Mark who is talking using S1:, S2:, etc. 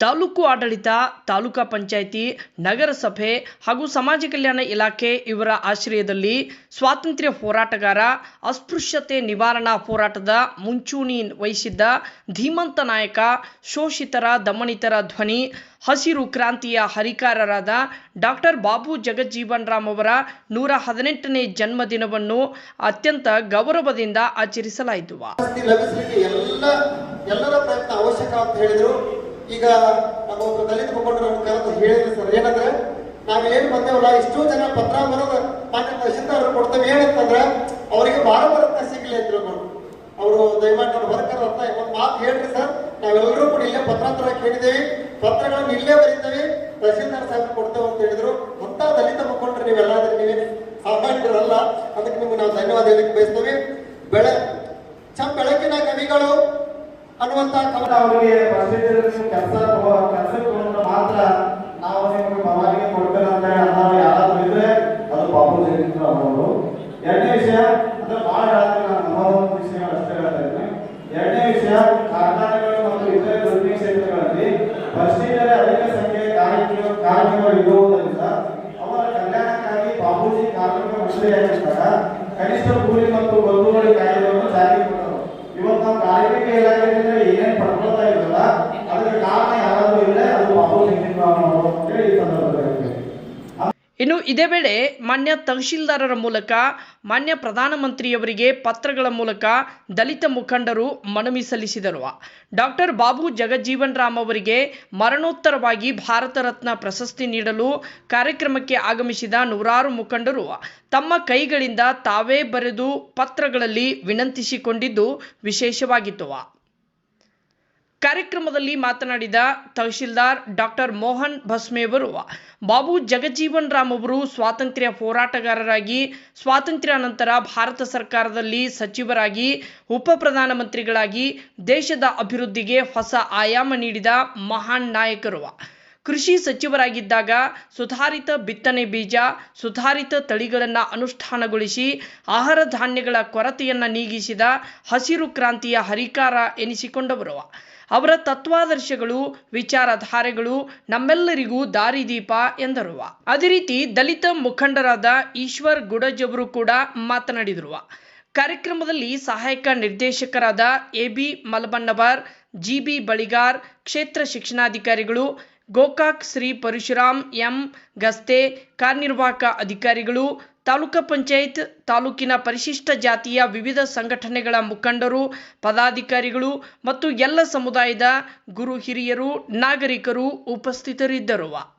S1: ತಾಲೂಕು ಆಡಳಿತ, ತಾಲೂಕಾ ಪಂಚಾಯಿತಿ, ನಗರಸಭೆ ಹಾಗೂ ಸಮಾಜ ಕಲ್ಯಾಣ ಇಲಾಖೆ ಇವರ ಆಶ್ರಯದಲ್ಲಿ ಸ್ವಾತಂತ್ರ್ಯ ಹೋರಾಟಗಾರ, ಅಸ್ಪೃಶ್ಯತೆ ನಿವಾರಣಾ ಹೋರಾಟದ ಮುಂಚೂಣಿ ವಹಿಸಿದ್ದ ಧೀಮಂತ ನಾಯಕ, ಶೋಷಿತರ ದಮನಿತರ ಧ್ವನಿ, ಹಸಿರು ಕ್ರಾಂತಿಯ ಹರಿಕಾರರಾದ ಡಾಕ್ಟರ್ ಬಾಬು ಜಗಜ್ಜೀವನ್ ರಾಮ್ ಅವರ ನೂರ ಹದಿನೆಂಟನೇ ಜನ್ಮದಿನವನ್ನು ಅತ್ಯಂತ ಗೌರವದಿಂದ ಆಚರಿಸಲಾಯಿತು.
S2: ಎಲ್ಲ, ಎಲ್ಲರ ಪ್ರಯತ್ನ ಅವಶ್ಯಕ ಅಂತ ಹೇಳಿದ್ರು. ಈಗ ನಮ್ಮ ಒಂದು ದಲಿತ ಮುಖಂಡರು ಕರೆದು ಹೇಳಿದ್ರು ಸರ್. ಏನಂದ್ರೆ, ನಾವೇನು ಬಂದೇವಲ್ಲ ಇಷ್ಟೋ ಜನ ಪತ್ರ ಬರೋದು ಮಾನ್ಯ ತಹಶೀಲ್ದಾರ್ ಕೊಡ್ತೇವೆ. ಏನಂತಂದ್ರೆ, ಅವರಿಗೆ ಭಾಳ ರತ್ನ ಸಿಗ್ಲಿ ಅಂತ ಅವರು. ದಯಮಾಡಿ ನಾನು ಹೊರಕರ ಅಂತ ಒಂದು ಮಾತು ಹೇಳ್ರಿ ಸರ್. ನಾವೆಲ್ಲರೂ ಕೂಡ ಇಲ್ಲೇ ಪತ್ರಾಂತರ ಕೇಳಿದ್ದೇವೆ. ಪತ್ರಗಳನ್ನು ಇಲ್ಲೇ ಬರೀತೇವೆ. ತಹಶೀಲ್ದಾರ್ ಸಾಹೇಬ್ ಕೊಡ್ತೇವೆ ಅಂತ ಹೇಳಿದ್ರು. ಅಂತ ದಲಿತ ಮುಖಂಡರು ನೀವೆಲ್ಲಾದ್ರೆ ನೀವೇನು ಸಾಮಾನ್ಯರಲ್ಲ, ಅದಕ್ಕೆ ನಿಮ್ಗೆ ನಾವು ಧನ್ಯವಾದ ಹೇಳಕ್ಕೆ ಬಯಸ್ತೇವೆ ಬೆಳೆ ಚ ಬೆಳಕಿನ ಕವಿಗಳು ಅನ್ನುವಂತ ಕವನ
S3: ಅವರಿಗೆ ಪ್ರೊಸೀಜರ್ ಕೆಲಸ ಕೆಲಸ ತಗೊಂಡ್ರೆ ಮಾತ್ರ ನಾವು ನಿಮಗೆ ಪರವಾನಗಿ ಕೊಡ್ಬೇಕಂತ ಅನ್ನೋರು ಯಾರಾದ್ರೂ ಇದ್ರೆ ಅದು ಬಾಬು ಜಗದೀಶ್ ಅವರು ಎರಡನೇ ವಿಷಯ, ಅಂದ್ರೆ ಬಹಳ ಹೇಳ್ತೀನಿ ನಾನು ನಮ್ಮದೊಂದು ವಿಷಯಗಳು ಅಷ್ಟೇ ಹೇಳ್ತಾ ಇದ್ದೀನಿ. ಎರಡನೇ ವಿಷಯ, ಕಾರ್ಖಾನೆಗಳು ಮತ್ತು ಇತರೆ ದುರ್ನಿ ಕ್ಷೇತ್ರಗಳಲ್ಲಿ ಪ್ರೊಸೀಜರ್ ಅಧಿಕ ಸಂಖ್ಯೆಯ ಕಾರ್ಮಿಕರು ಕಾರ್ಮಿಕರು ಇರುವುದರಿಂದ ಅವರ ಕಲ್ಯಾಣಕ್ಕಾಗಿ ಬಾಬೂಜಿ ಕಾರ್ಮಿಕ ಮಂಡಳಿಯಾಗಿದ್ದಾಗ ಕನಿಷ್ಠ ಕೂಲಿ ಮತ್ತು ಗೊತ್ತುವಳಿ ಕಾಯ್ದೆಯನ್ನು ಜಾರಿಗೆ ಕೊಟ್ಟರು ಇವತ್ತು ನಾವು ಕಾರ್ಮಿಕ ಇಲಾಖೆಯಿಂದ ಏನೇನು ಪಡ್ಕೊಳ್ತಾ ಇದ್ರಲ್ಲ ಅದಕ್ಕೆ ಕಾರಣ
S1: ಇನ್ನು ಇದೇ ವೇಳೆ ಮಾನ್ಯ ತಹಶೀಲ್ದಾರರ ಮೂಲಕ, ಮಾನ್ಯ ಪ್ರಧಾನಮಂತ್ರಿಯವರಿಗೆ ಪತ್ರಗಳ ಮೂಲಕ ದಲಿತ ಮುಖಂಡರು ಮನವಿ ಸಲ್ಲಿಸಿದರು. ಡಾಕ್ಟರ್ ಬಾಬು ಜಗಜ್ಜೀವನ್ ರಾಮ್ ಅವರಿಗೆ ಮರಣೋತ್ತರವಾಗಿ ಭಾರತ ರತ್ನ ಪ್ರಶಸ್ತಿ ನೀಡಲು ಕಾರ್ಯಕ್ರಮಕ್ಕೆ ಆಗಮಿಸಿದ ನೂರಾರು ಮುಖಂಡರು ತಮ್ಮ ಕೈಗಳಿಂದ ತಾವೇ ಬರೆದು ಪತ್ರಗಳಲ್ಲಿ ವಿನಂತಿಸಿಕೊಂಡಿದ್ದು ವಿಶೇಷವಾಗಿತ್ತು. ಕಾರ್ಯಕ್ರಮದಲ್ಲಿ ಮಾತನಾಡಿದ ತಹಶೀಲ್ದಾರ್ ಡಾಕ್ಟರ್ ಮೋಹನ್ ಭಸ್ಮೆಯವರು ಬಾಬು ಜಗಜೀವನ್ ರಾಮ್ ಅವರು ಸ್ವಾತಂತ್ರ್ಯ ಹೋರಾಟಗಾರರಾಗಿ, ಸ್ವಾತಂತ್ರ್ಯ ನಂತರ ಭಾರತ ಸರ್ಕಾರದಲ್ಲಿ ಸಚಿವರಾಗಿ, ಉಪ ಪ್ರಧಾನಮಂತ್ರಿಗಳಾಗಿ ದೇಶದ ಅಭಿವೃದ್ಧಿಗೆ ಹೊಸ ಆಯಾಮ ನೀಡಿದ ಮಹಾನ್ ನಾಯಕರು. ಕೃಷಿ ಸಚಿವರಾಗಿದ್ದಾಗ ಸುಧಾರಿತ ಬಿತ್ತನೆ ಬೀಜ, ಸುಧಾರಿತ ತಳಿಗಳನ್ನು ಅನುಷ್ಠಾನಗೊಳಿಸಿ ಆಹಾರ ಧಾನ್ಯಗಳ ಕೊರತೆಯನ್ನು ನೀಗಿಸಿದ ಹಸಿರು ಕ್ರಾಂತಿಯ ಹರಿಕಾರ ಎನಿಸಿಕೊಂಡವರು. ಅವರ ತತ್ವಾದರ್ಶಗಳು, ವಿಚಾರಧಾರೆಗಳು ನಮ್ಮೆಲ್ಲರಿಗೂ ದಾರಿದೀಪ ಎಂದರು. ಅದೇ ರೀತಿ ದಲಿತ ಮುಖಂಡರಾದ ಈಶ್ವರ್ ಗುಡಜ್ ಅವರು ಕೂಡ ಮಾತನಾಡಿದರು. ಕಾರ್ಯಕ್ರಮದಲ್ಲಿ ಸಹಾಯಕ ನಿರ್ದೇಶಕರಾದ A B Malabannavar G B Baligar ಕ್ಷೇತ್ರ ಶಿಕ್ಷಣಾಧಿಕಾರಿಗಳು, ಗೋಕಾಕ್ ಶ್ರೀ ಪರಶುರಾಮ್ ಎಂ. ಗಸ್ತೆ, ಕಾರ್ಯನಿರ್ವಾಹಕ ಅಧಿಕಾರಿಗಳು, ತಾಲೂಕು ಪಂಚಾಯತ್, ತಾಲೂಕಿನ ಪರಿಶಿಷ್ಟ ಜಾತಿಯ ವಿವಿಧ ಸಂಘಟನೆಗಳ ಮುಖಂಡರು, ಪದಾಧಿಕಾರಿಗಳು ಮತ್ತು ಎಲ್ಲ ಸಮುದಾಯದ ಗುರು ಹಿರಿಯರು, ನಾಗರಿಕರು ಉಪಸ್ಥಿತರಿದ್ದರು.